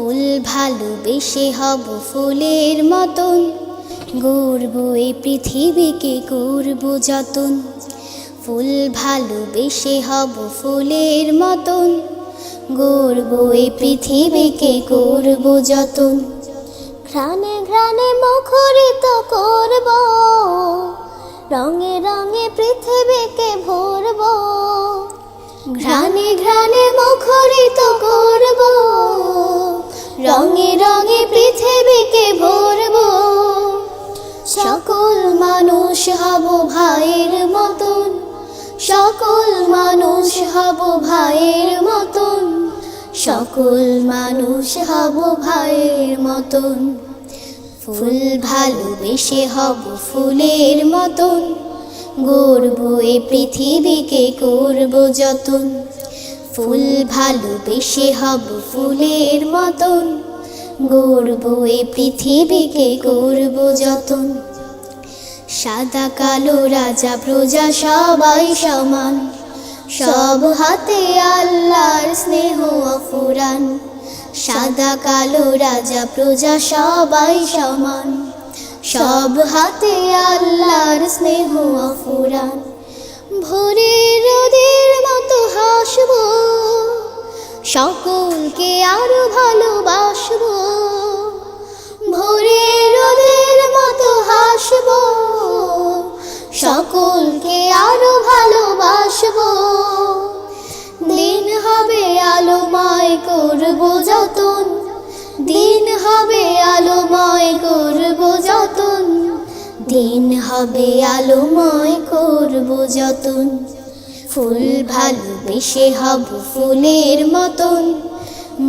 ফুল ভালোবেসে হব ফুলের মতন। গর্ব এই পৃথিবীকে, করব যতন। ফুল ভালোবেসে হব ফুলের মতন। গর্ব এই পৃথিবীকে, করব যতন। ঘ্রাণে ঘ্রাণে মুখরিত করব। রঙে রঙে পৃথিবীকে ভরব। ঘ্রাণে ঘ্রাণে মুখরিত ভাইয়ের মতন, সকল মানুষ হব ভাইয়ের মতন, সকল মানুষ হব ভাইয়ের মতন। ফুল ভালোবেসে হব ফুলের মতন গর্ব এ পৃথিবীকে, করব যতন। ফুল ভালোবেসে হব ফুলের মতন গর্ব এ পৃথিবীকে, করব যতন। সাদা কালো রাজা, প্রজা সবাই সমান। সব হাতে আল্লাহর স্নেহ অফুরান। সাদা কালো রাজা, প্রজা সবাই সমান। সব হাতে আল্লাহর স্নেহ অফুরান। ভোরে রোদের মতো হাসব। সকলকে আরও ভালোবাসব। ভোরে আরও ভালোবাসব? দিন হবে আলোময় করব যতন। দিন হবে আলোময় করব যতন। দিন হবে আলোময় করব যতন। ফুল ভালোবেসে হব ফুলের মতন।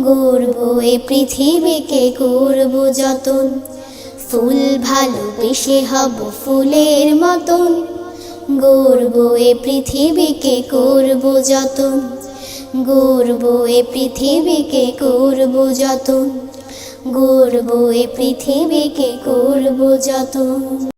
গর্ব এ পৃথিবীকে, করব যতন। ফুল ভালোবেসে হব ফুলের মতন। গর্ব এ পৃথিবীকে করব যত। গর্ব এ পৃথিবীকে করব যত। গর্ব এ পৃথিবীকে করব যতন